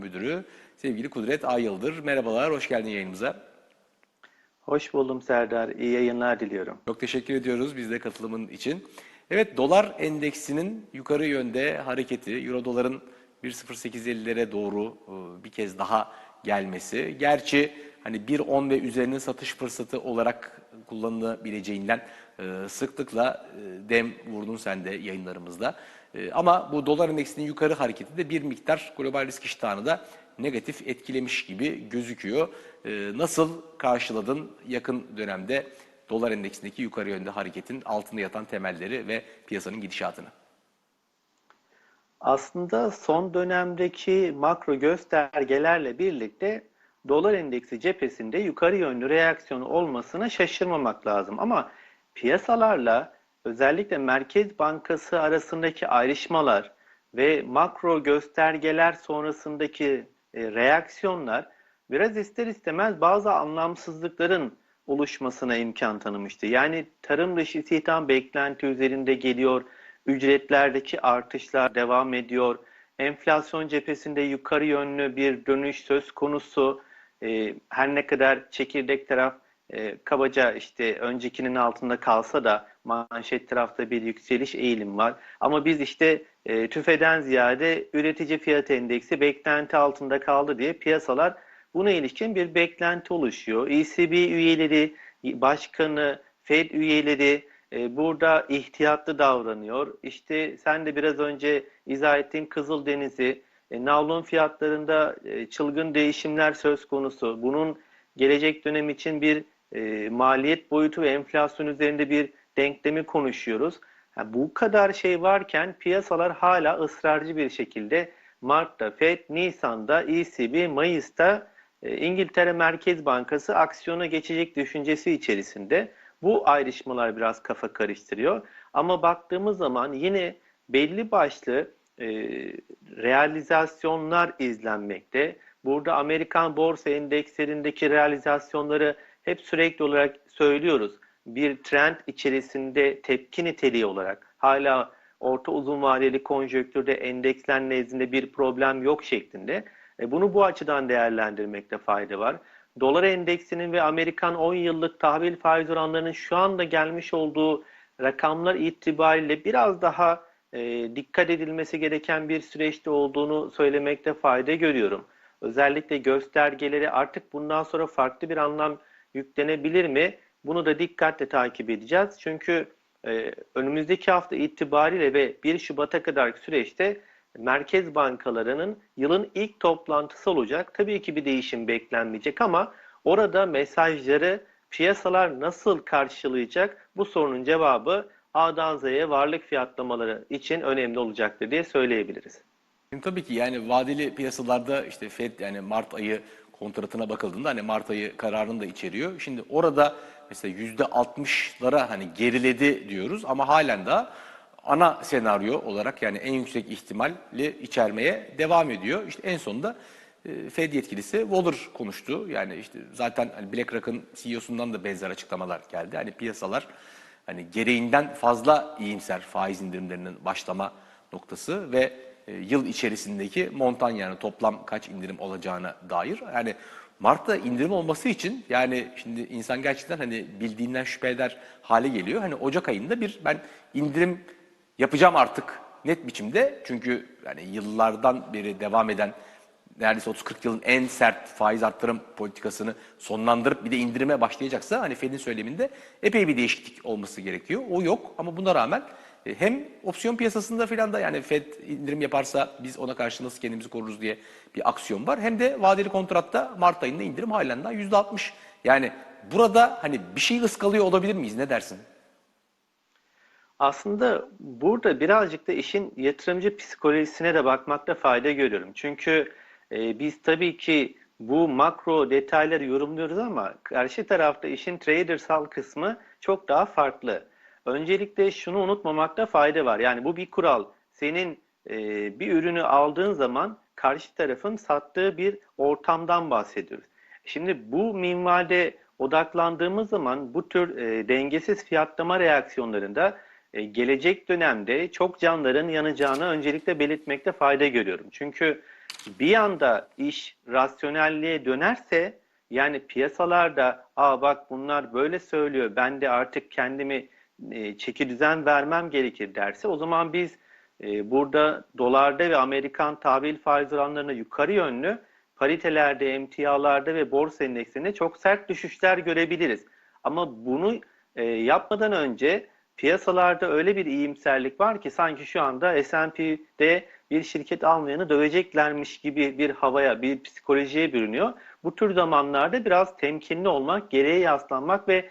Müdürü sevgili Kudret Ayıldır. Merhabalar, hoş geldin yayınımıza. Hoş buldum Serdar. İyi yayınlar diliyorum. Çok teşekkür ediyoruz biz de katılımın için. Evet, dolar endeksinin yukarı yönde hareketi, euro doların 1.0850'lere doğru e, bir kez daha gelmesi. Gerçi hani 1.10 ve üzerinin satış fırsatı olarak kullanılabileceğinden e, sıklıkla e, dem vurdun sen de yayınlarımızda. E, Ama bu dolar endeksinin yukarı hareketi de bir miktar global risk iştahını da negatif etkilemiş gibi gözüküyor. E, Nasıl karşıladın yakın dönemde dolar endeksindeki yukarı yönde hareketin altında yatan temelleri ve piyasanın gidişatını? Aslında son dönemdeki makro göstergelerle birlikte dolar endeksi cephesinde yukarı yönlü reaksiyonu olmasına şaşırmamak lazım. Ama piyasalarla özellikle Merkez Bankası arasındaki ayrışmalar ve makro göstergeler sonrasındaki e, reaksiyonlar biraz ister istemez bazı anlamsızlıkların oluşmasına imkan tanımıştı. Yani tarım dışı istihdam beklenti üzerinde geliyor, ücretlerdeki artışlar devam ediyor, enflasyon cephesinde yukarı yönlü bir dönüş söz konusu. Ee, her ne kadar çekirdek taraf e, kabaca işte öncekinin altında kalsa da manşet tarafta bir yükseliş eğilim var. Ama biz işte e, tüfeden ziyade üretici fiyat endeksi beklenti altında kaldı diye piyasalar buna ilişkin bir beklenti oluşuyor. ECB üyeleri, başkanı, Fed üyeleri e, burada ihtiyatlı davranıyor. İşte sen de biraz önce izah ettiğin Kızıldeniz'i, e, navlun fiyatlarında e, çılgın değişimler söz konusu. Bunun gelecek dönem için bir e, maliyet boyutu ve enflasyon üzerinde bir denklemi konuşuyoruz. Ha, bu kadar şey varken piyasalar hala ısrarcı bir şekilde Mart'ta Fed, Nisan'da ECB, Mayıs'ta e, İngiltere Merkez Bankası aksiyona geçecek düşüncesi içerisinde. Bu ayrışmalar biraz kafa karıştırıyor. Ama baktığımız zaman yine belli başlı e, realizasyonlar izlenmekte. Burada Amerikan borsa endekslerindeki realizasyonları hep sürekli olarak söylüyoruz. Bir trend içerisinde tepki niteliği olarak hala orta uzun vadeli konjonktürde endeksler nezdinde bir problem yok şeklinde. E, bunu bu açıdan değerlendirmekte fayda var. Dolar endeksinin ve Amerikan 10 yıllık tahvil faiz oranlarının şu anda gelmiş olduğu rakamlar itibariyle biraz daha e, dikkat edilmesi gereken bir süreçte olduğunu söylemekte fayda görüyorum. Özellikle göstergeleri artık bundan sonra farklı bir anlam yüklenebilir mi? Bunu da dikkatle takip edeceğiz. Çünkü e, önümüzdeki hafta itibariyle ve 1 Şubat'a kadar süreçte merkez bankalarının yılın ilk toplantısı olacak. Tabii ki bir değişim beklenmeyecek ama orada mesajları piyasalar nasıl karşılayacak bu sorunun cevabı A'dan Z'ye varlık fiyatlamaları için önemli olacaktır diye söyleyebiliriz. Şimdi tabii ki yani vadeli piyasalarda işte Fed yani Mart ayı kontratına bakıldığında hani Mart ayı kararını da içeriyor. Şimdi orada mesela yüzde 60'lara hani geriledi diyoruz ama halen daha ana senaryo olarak yani en yüksek ihtimalle içermeye devam ediyor. İşte en sonunda e, Fed yetkilisi Waller konuştu. Yani işte zaten hani BlackRock'ın CEO'sundan da benzer açıklamalar geldi. Hani piyasalar hani gereğinden fazla iyimser faiz indirimlerinin başlama noktası ve e, yıl içerisindeki montan yani toplam kaç indirim olacağına dair. Yani Mart'ta indirim olması için yani şimdi insan gerçekten hani bildiğinden şüphe eder hale geliyor. Hani Ocak ayında bir ben indirim yapacağım artık net biçimde. Çünkü yani yıllardan beri devam eden neredeyse 30-40 yılın en sert faiz arttırım politikasını sonlandırıp bir de indirime başlayacaksa hani Fed'in söyleminde epey bir değişiklik olması gerekiyor. O yok ama buna rağmen hem opsiyon piyasasında filan da yani Fed indirim yaparsa biz ona karşı nasıl kendimizi koruruz diye bir aksiyon var. Hem de vadeli kontratta Mart ayında indirim halen daha %60. Yani burada hani bir şey ıskalıyor olabilir miyiz? Ne dersin? Aslında burada birazcık da işin yatırımcı psikolojisine de bakmakta fayda görüyorum. Çünkü e, biz tabii ki bu makro detayları yorumluyoruz ama karşı tarafta işin tradersal kısmı çok daha farklı. Öncelikle şunu unutmamakta fayda var. Yani bu bir kural. Senin e, bir ürünü aldığın zaman karşı tarafın sattığı bir ortamdan bahsediyoruz. Şimdi bu minvalde odaklandığımız zaman bu tür e, dengesiz fiyatlama reaksiyonlarında e, gelecek dönemde çok canların yanacağını öncelikle belirtmekte fayda görüyorum. Çünkü bir anda iş rasyonelliğe dönerse yani piyasalarda aa bak bunlar böyle söylüyor ben de artık kendimi e, çeki düzen vermem gerekir derse o zaman biz e, burada dolarda ve Amerikan tahvil faiz oranlarına yukarı yönlü paritelerde, emtialarda ve borsa endekslerinde çok sert düşüşler görebiliriz. Ama bunu e, yapmadan önce piyasalarda öyle bir iyimserlik var ki sanki şu anda S&P'de bir şirket almayanı döveceklermiş gibi bir havaya, bir psikolojiye bürünüyor. Bu tür zamanlarda biraz temkinli olmak, geriye yaslanmak ve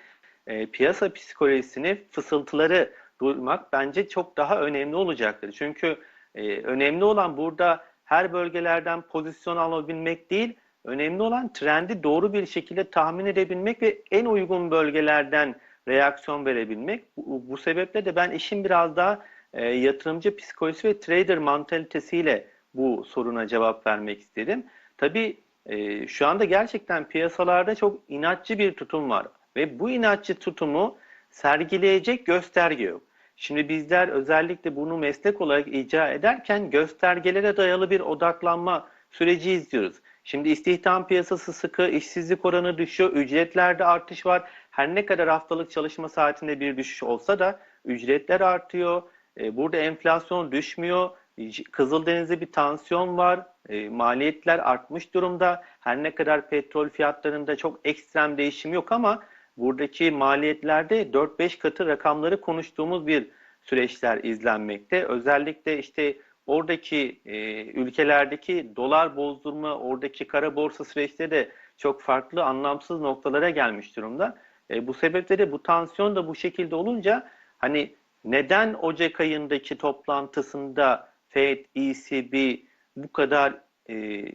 e, piyasa psikolojisini, fısıltıları duymak bence çok daha önemli olacaktır. Çünkü e, önemli olan burada her bölgelerden pozisyon alabilmek değil, önemli olan trendi doğru bir şekilde tahmin edebilmek ve en uygun bölgelerden reaksiyon verebilmek. Bu, bu sebeple de ben işin biraz daha e, yatırımcı psikolojisi ve trader mantalitesiyle bu soruna cevap vermek istedim. Tabii e, şu anda gerçekten piyasalarda çok inatçı bir tutum var ve bu inatçı tutumu sergileyecek gösterge yok. Şimdi bizler özellikle bunu meslek olarak icra ederken göstergelere dayalı bir odaklanma süreci izliyoruz. Şimdi istihdam piyasası sıkı, işsizlik oranı düşüyor, ücretlerde artış var. Her ne kadar haftalık çalışma saatinde bir düşüş olsa da ücretler artıyor. E, burada enflasyon düşmüyor. Kızıldeniz'de bir tansiyon var. E, maliyetler artmış durumda. Her ne kadar petrol fiyatlarında çok ekstrem değişim yok ama buradaki maliyetlerde 4-5 katı rakamları konuştuğumuz bir süreçler izlenmekte. Özellikle işte oradaki e, ülkelerdeki dolar bozdurma, oradaki kara borsa süreçleri de çok farklı, anlamsız noktalara gelmiş durumda. E, bu sebeple de bu tansiyon da bu şekilde olunca hani neden Ocak ayındaki toplantısında Fed, ECB bu kadar e,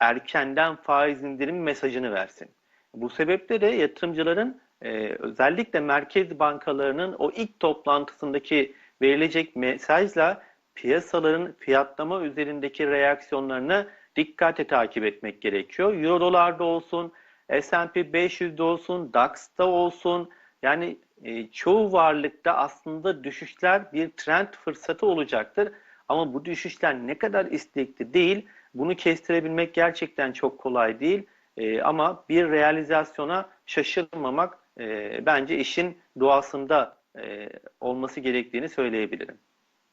erkenden faiz indirim mesajını versin? Bu sebeple de yatırımcıların e, özellikle merkez bankalarının o ilk toplantısındaki verilecek mesajla piyasaların fiyatlama üzerindeki reaksiyonlarını dikkatle takip etmek gerekiyor. Euro dolarda olsun, S&P 500'de olsun, DAX'ta olsun yani e, çoğu varlıkta aslında düşüşler bir trend fırsatı olacaktır. Ama bu düşüşler ne kadar istekli değil, bunu kestirebilmek gerçekten çok kolay değil. E, ama bir realizasyona şaşırmamak e, bence işin doğasında e, olması gerektiğini söyleyebilirim.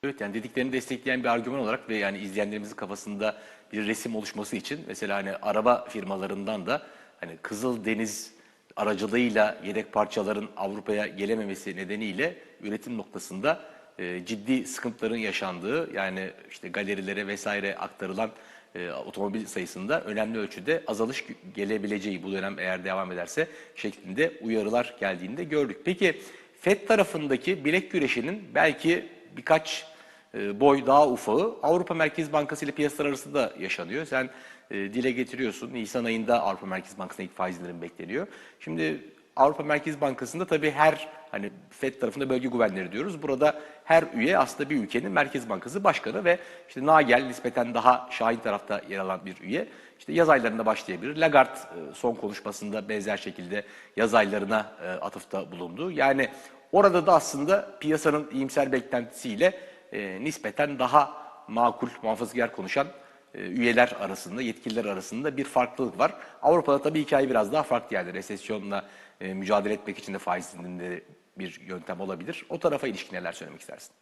Evet yani dediklerini destekleyen bir argüman olarak ve yani izleyenlerimizin kafasında bir resim oluşması için mesela hani araba firmalarından da hani Kızıl Deniz aracılığıyla yedek parçaların Avrupa'ya gelememesi nedeniyle üretim noktasında e, ciddi sıkıntıların yaşandığı yani işte galerilere vesaire aktarılan e, otomobil sayısında önemli ölçüde azalış gelebileceği bu dönem eğer devam ederse şeklinde uyarılar geldiğini de gördük. Peki FED tarafındaki bilek güreşinin belki birkaç e, boy daha ufağı Avrupa Merkez Bankası ile piyasalar arasında yaşanıyor. Sen e, dile getiriyorsun. Nisan ayında Avrupa Merkez Bankası'na ilk faiz indirim bekleniyor. Şimdi Avrupa Merkez Bankası'nda tabii her hani FED tarafında bölge güvenleri diyoruz. Burada her üye aslında bir ülkenin Merkez Bankası başkanı ve işte Nagel nispeten daha şahin tarafta yer alan bir üye. İşte yaz aylarında başlayabilir. Lagarde e, son konuşmasında benzer şekilde yaz aylarına e, atıfta bulundu. Yani orada da aslında piyasanın iyimser beklentisiyle e, nispeten daha makul, muhafazakar konuşan üyeler arasında, yetkililer arasında bir farklılık var. Avrupa'da tabii hikaye biraz daha farklı yani resesyonla e, mücadele etmek için de faiz indirimleri bir yöntem olabilir. O tarafa ilişkin neler söylemek istersin?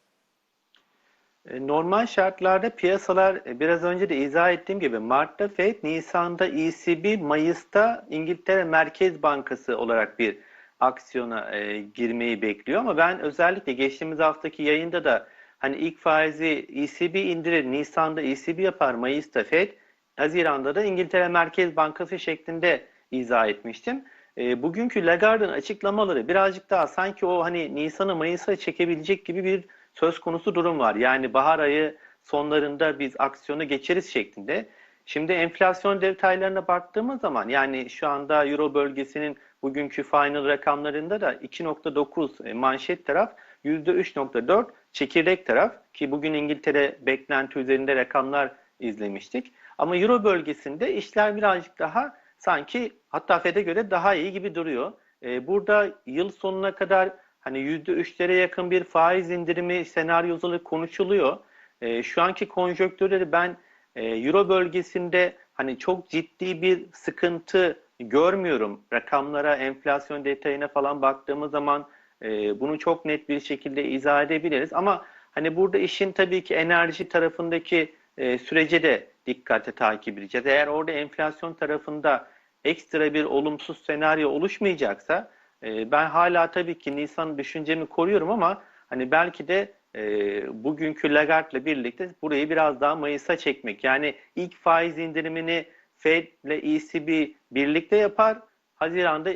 E, normal şartlarda piyasalar e, biraz önce de izah ettiğim gibi Mart'ta Fed, Nisan'da ECB, Mayıs'ta İngiltere Merkez Bankası olarak bir aksiyona e, girmeyi bekliyor. Ama ben özellikle geçtiğimiz haftaki yayında da hani ilk faizi ECB indirir, Nisan'da ECB yapar, Mayıs'ta Fed, Haziran'da da İngiltere Merkez Bankası şeklinde izah etmiştim. E, bugünkü Lagarde'ın açıklamaları birazcık daha sanki o hani Nisan'ı Mayıs'a çekebilecek gibi bir söz konusu durum var. Yani bahar ayı sonlarında biz aksiyonu geçeriz şeklinde. Şimdi enflasyon detaylarına baktığımız zaman yani şu anda Euro bölgesinin bugünkü final rakamlarında da 2.9 e, manşet taraf %3.4 çekirdek taraf ki bugün İngiltere beklenti üzerinde rakamlar izlemiştik. Ama Euro bölgesinde işler birazcık daha sanki hatta FED'e göre daha iyi gibi duruyor. E, burada yıl sonuna kadar hani %3'lere yakın bir faiz indirimi senaryoları konuşuluyor. E, şu anki konjonktürleri ben e, Euro bölgesinde hani çok ciddi bir sıkıntı görmüyorum. Rakamlara, enflasyon detayına falan baktığımız zaman e, bunu çok net bir şekilde izah edebiliriz. Ama hani burada işin tabii ki enerji tarafındaki e, sürece de dikkate takip edeceğiz. Eğer orada enflasyon tarafında ekstra bir olumsuz senaryo oluşmayacaksa e, ben hala tabii ki Nisan düşüncemi koruyorum ama hani belki de e, bugünkü Lagarde'la birlikte burayı biraz daha Mayıs'a çekmek. Yani ilk faiz indirimini Fed ile ECB birlikte yapar. Haziran'da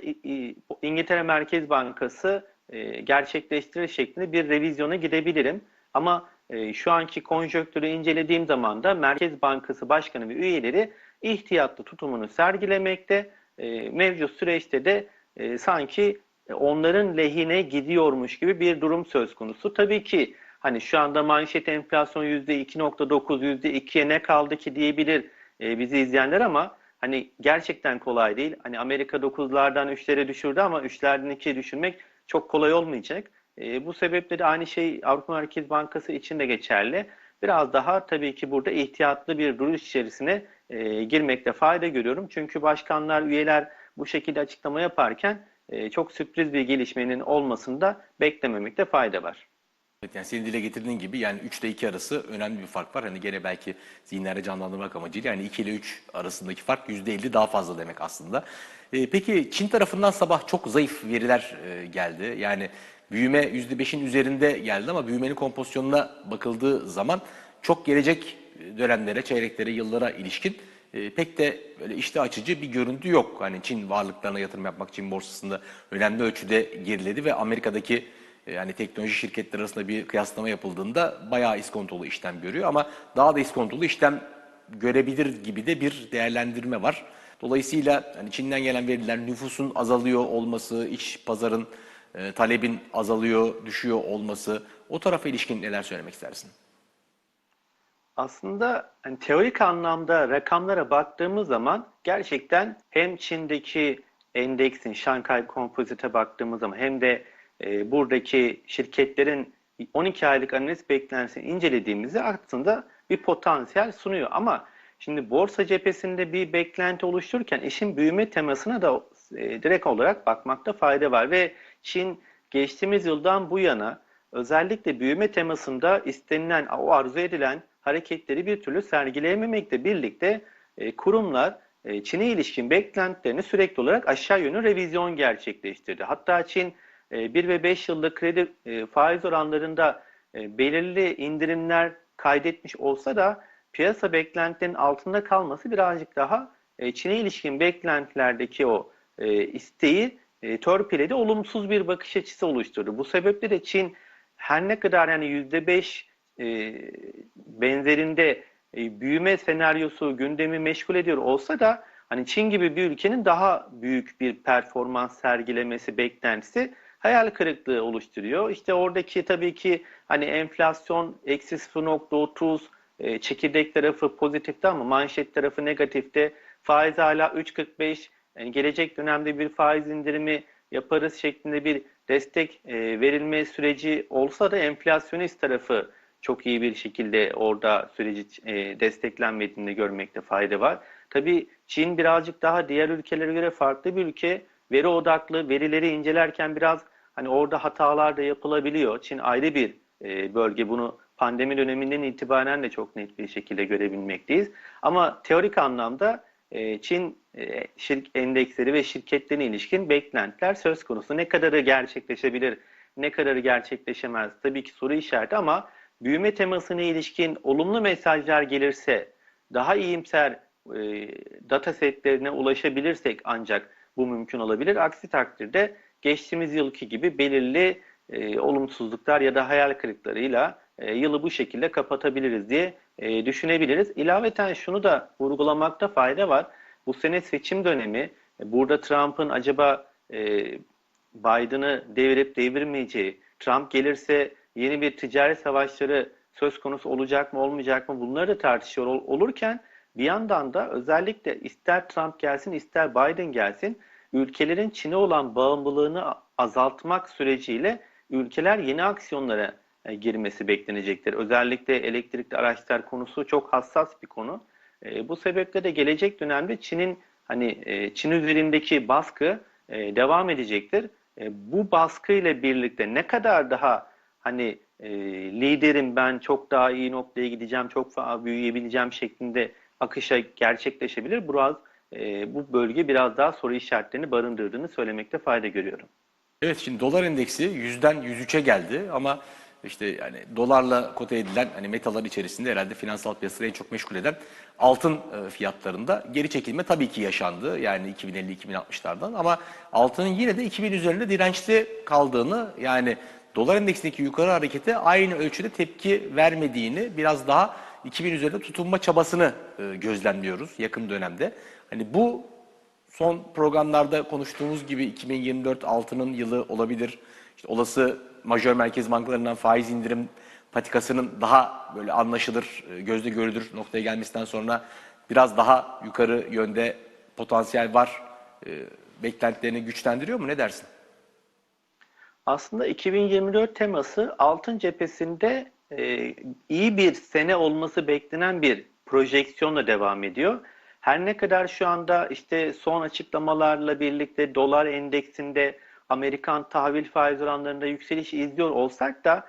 İngiltere Merkez Bankası e, gerçekleştirir şeklinde bir revizyona gidebilirim. Ama e, şu anki konjonktürü incelediğim zaman da Merkez Bankası Başkanı ve üyeleri ihtiyatlı tutumunu sergilemekte. E, mevcut süreçte de e, sanki onların lehine gidiyormuş gibi bir durum söz konusu. Tabii ki hani şu anda manşet enflasyon %2.9, %2'ye ne kaldı ki diyebilir bizi izleyenler ama hani gerçekten kolay değil. Hani Amerika 9'lardan 3'lere düşürdü ama 3'lerden 2'ye düşürmek çok kolay olmayacak. E, bu sebeple de aynı şey Avrupa Merkez Bankası için de geçerli. Biraz daha tabii ki burada ihtiyatlı bir duruş içerisine e, girmekte fayda görüyorum. Çünkü başkanlar, üyeler bu şekilde açıklama yaparken e, çok sürpriz bir gelişmenin olmasını da beklememekte fayda var. Evet, yani senin dile getirdiğin gibi yani 3 ile 2 arası önemli bir fark var. Hani gene belki zihinlerde canlandırmak amacıyla yani 2 ile 3 arasındaki fark %50 daha fazla demek aslında. Ee, peki Çin tarafından sabah çok zayıf veriler e, geldi. Yani büyüme %5'in üzerinde geldi ama büyümenin kompozisyonuna bakıldığı zaman çok gelecek dönemlere, çeyreklere, yıllara ilişkin e, pek de böyle işte açıcı bir görüntü yok. Hani Çin varlıklarına yatırım yapmak Çin borsasında önemli ölçüde geriledi ve Amerika'daki yani teknoloji şirketleri arasında bir kıyaslama yapıldığında bayağı iskontolu işlem görüyor ama daha da iskontolu işlem görebilir gibi de bir değerlendirme var. Dolayısıyla hani Çin'den gelen veriler nüfusun azalıyor olması, iç pazarın e, talebin azalıyor, düşüyor olması o tarafa ilişkin neler söylemek istersin? Aslında hani teorik anlamda rakamlara baktığımız zaman gerçekten hem Çin'deki endeksin Şanghay Composite'e baktığımız zaman hem de e, buradaki şirketlerin 12 aylık analiz beklentisini incelediğimizde aslında bir potansiyel sunuyor. Ama şimdi borsa cephesinde bir beklenti oluştururken işin büyüme temasına da e, direkt olarak bakmakta fayda var ve Çin geçtiğimiz yıldan bu yana özellikle büyüme temasında istenilen, o arzu edilen hareketleri bir türlü sergileyememekle birlikte e, kurumlar e, Çin'e ilişkin beklentilerini sürekli olarak aşağı yönlü revizyon gerçekleştirdi. Hatta Çin 1 ve 5 yılda kredi e, faiz oranlarında e, belirli indirimler kaydetmiş olsa da piyasa beklentilerinin altında kalması birazcık daha e, Çin'e ilişkin beklentilerdeki o isteği törpüledi, olumsuz bir bakış açısı oluşturdu. Bu sebeple de Çin her ne kadar yani %5 e, benzerinde büyüme senaryosu gündemi meşgul ediyor olsa da hani Çin gibi bir ülkenin daha büyük bir performans sergilemesi beklentisi hayal kırıklığı oluşturuyor. İşte oradaki tabii ki hani enflasyon eksi 0.30 e, çekirdek tarafı pozitifte ama manşet tarafı negatifte. Faiz hala 3.45 yani gelecek dönemde bir faiz indirimi yaparız şeklinde bir destek e, verilme süreci olsa da enflasyonist tarafı çok iyi bir şekilde orada süreci e, desteklenmediğini görmekte fayda var. Tabii Çin birazcık daha diğer ülkelere göre farklı bir ülke. Veri odaklı, verileri incelerken biraz hani orada hatalar da yapılabiliyor. Çin ayrı bir e, bölge. Bunu pandemi döneminden itibaren de çok net bir şekilde görebilmekteyiz. Ama teorik anlamda e, Çin e, şirk endeksleri ve şirketlerine ilişkin beklentiler söz konusu. Ne kadarı gerçekleşebilir, ne kadarı gerçekleşemez tabii ki soru işareti ama büyüme temasına ilişkin olumlu mesajlar gelirse, daha iyimser e, data setlerine ulaşabilirsek ancak bu mümkün olabilir. Aksi takdirde geçtiğimiz yılki gibi belirli e, olumsuzluklar ya da hayal kırıklarıyla e, yılı bu şekilde kapatabiliriz diye e, düşünebiliriz. İlaveten şunu da vurgulamakta fayda var. Bu sene seçim dönemi e, burada Trump'ın acaba e, Biden'ı devirip devirmeyeceği, Trump gelirse yeni bir ticaret savaşları söz konusu olacak mı olmayacak mı bunları da tartışıyor ol- olurken bir yandan da özellikle ister Trump gelsin ister Biden gelsin ülkelerin Çin'e olan bağımlılığını azaltmak süreciyle ülkeler yeni aksiyonlara e, girmesi beklenecektir. Özellikle elektrikli araçlar konusu çok hassas bir konu. E, bu sebeple de gelecek dönemde Çin'in hani e, Çin üzerindeki baskı devam edecektir. Bu baskı ile birlikte ne kadar daha hani liderim ben çok daha iyi noktaya gideceğim, çok fazla büyüyebileceğim şeklinde akışa gerçekleşebilir. Biraz e, bu bölge biraz daha soru işaretlerini barındırdığını söylemekte fayda görüyorum. Evet şimdi dolar endeksi 100'den 103'e geldi ama işte yani dolarla kote edilen hani metalar içerisinde herhalde finansal piyasayı en çok meşgul eden altın e, fiyatlarında geri çekilme tabii ki yaşandı. Yani 2050-2060'lardan ama altının yine de 2000 üzerinde dirençli kaldığını yani dolar endeksindeki yukarı harekete aynı ölçüde tepki vermediğini biraz daha 2000 üzerinde tutunma çabasını e, gözlemliyoruz yakın dönemde. Hani bu son programlarda konuştuğumuz gibi 2024 altının yılı olabilir. İşte olası majör merkez bankalarından faiz indirim patikasının daha böyle anlaşılır, e, gözle görülür noktaya gelmesinden sonra biraz daha yukarı yönde potansiyel var. E, Beklentilerini güçlendiriyor mu? Ne dersin? Aslında 2024 teması altın cephesinde e, iyi bir sene olması beklenen bir projeksiyonla devam ediyor. Her ne kadar şu anda işte son açıklamalarla birlikte dolar endeksinde Amerikan tahvil faiz oranlarında yükseliş izliyor olsak da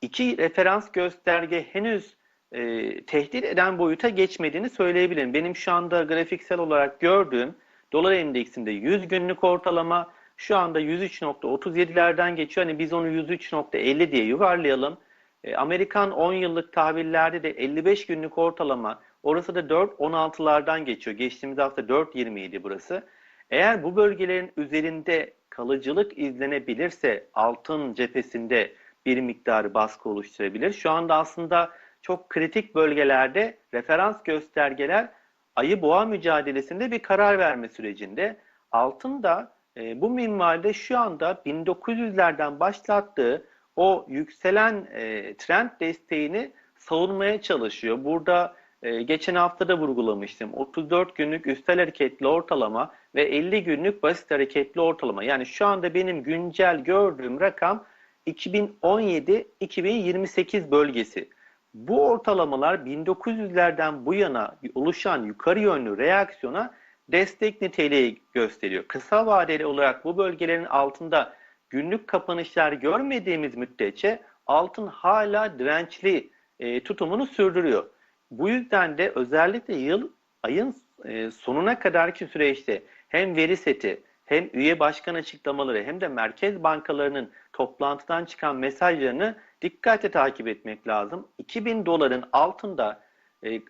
iki referans gösterge henüz e, tehdit eden boyuta geçmediğini söyleyebilirim. Benim şu anda grafiksel olarak gördüğüm dolar endeksinde 100 günlük ortalama şu anda 103.37'lerden geçiyor. Hani biz onu 103.50 diye yuvarlayalım. E, Amerikan 10 yıllık tahvillerde de 55 günlük ortalama orası da 4.16'lardan geçiyor. Geçtiğimiz hafta 4.20 idi burası. Eğer bu bölgelerin üzerinde kalıcılık izlenebilirse altın cephesinde bir miktarı baskı oluşturabilir. Şu anda aslında çok kritik bölgelerde referans göstergeler ayı boğa mücadelesinde bir karar verme sürecinde. Altın da e, bu minvalde şu anda 1900'lerden başlattığı o yükselen e, trend desteğini savunmaya çalışıyor. Burada e, geçen hafta da vurgulamıştım. 34 günlük üstel hareketli ortalama ve 50 günlük basit hareketli ortalama. Yani şu anda benim güncel gördüğüm rakam 2017-2028 bölgesi. Bu ortalamalar 1900'lerden bu yana oluşan yukarı yönlü reaksiyona destek niteliği gösteriyor. Kısa vadeli olarak bu bölgelerin altında günlük kapanışlar görmediğimiz müddetçe altın hala dirençli e, tutumunu sürdürüyor. Bu yüzden de özellikle yıl ayın e, sonuna kadarki süreçte hem veri seti hem üye başkan açıklamaları hem de merkez bankalarının toplantıdan çıkan mesajlarını dikkatle takip etmek lazım. 2000 doların altında e,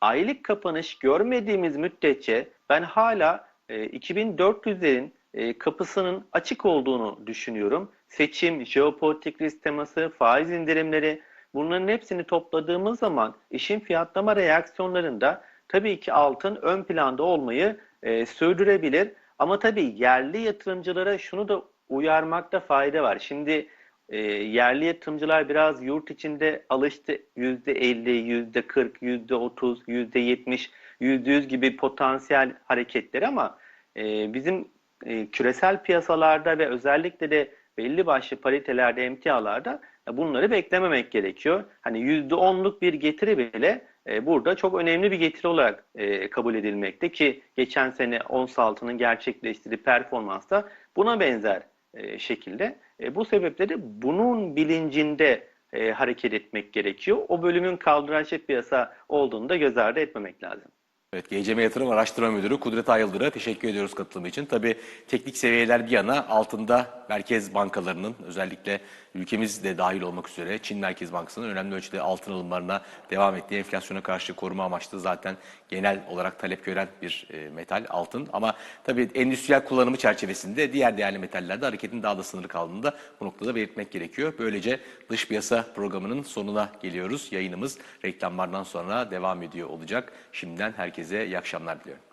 aylık kapanış görmediğimiz müddetçe ben hala e, 2400'lerin e, kapısının açık olduğunu düşünüyorum. Seçim, jeopolitik risk teması, faiz indirimleri bunların hepsini topladığımız zaman işin fiyatlama reaksiyonlarında tabii ki altın ön planda olmayı e, sürdürebilir. Ama tabii yerli yatırımcılara şunu da uyarmakta fayda var. Şimdi e, yerli yatırımcılar biraz yurt içinde alıştı. %50, %40, %30, %70, %100 gibi potansiyel hareketler ama e, bizim e, küresel piyasalarda ve özellikle de belli başlı paritelerde, emtialarda bunları beklememek gerekiyor. Hani %10'luk bir getiri bile e, burada çok önemli bir getiri olarak e, kabul edilmekte ki geçen sene ons altının gerçekleştirdiği performans da buna benzer e, şekilde. E, bu sebeple de bunun bilincinde e, hareket etmek gerekiyor. O bölümün kaldıraçlı piyasa olduğunu da göz ardı etmemek lazım. Evet, GCM Yatırım Araştırma Müdürü Kudret Ayıldır'a teşekkür ediyoruz katılımı için. Tabii teknik seviyeler bir yana altında merkez bankalarının özellikle ülkemiz de dahil olmak üzere Çin Merkez Bankası'nın önemli ölçüde altın alımlarına devam ettiği enflasyona karşı koruma amaçlı zaten genel olarak talep gören bir e, metal altın. Ama tabii endüstriyel kullanımı çerçevesinde diğer değerli metallerde hareketin daha da sınırlı kaldığını da bu noktada belirtmek gerekiyor. Böylece dış piyasa programının sonuna geliyoruz. Yayınımız reklamlardan sonra devam ediyor olacak. Şimdiden herkese iyi akşamlar diliyorum.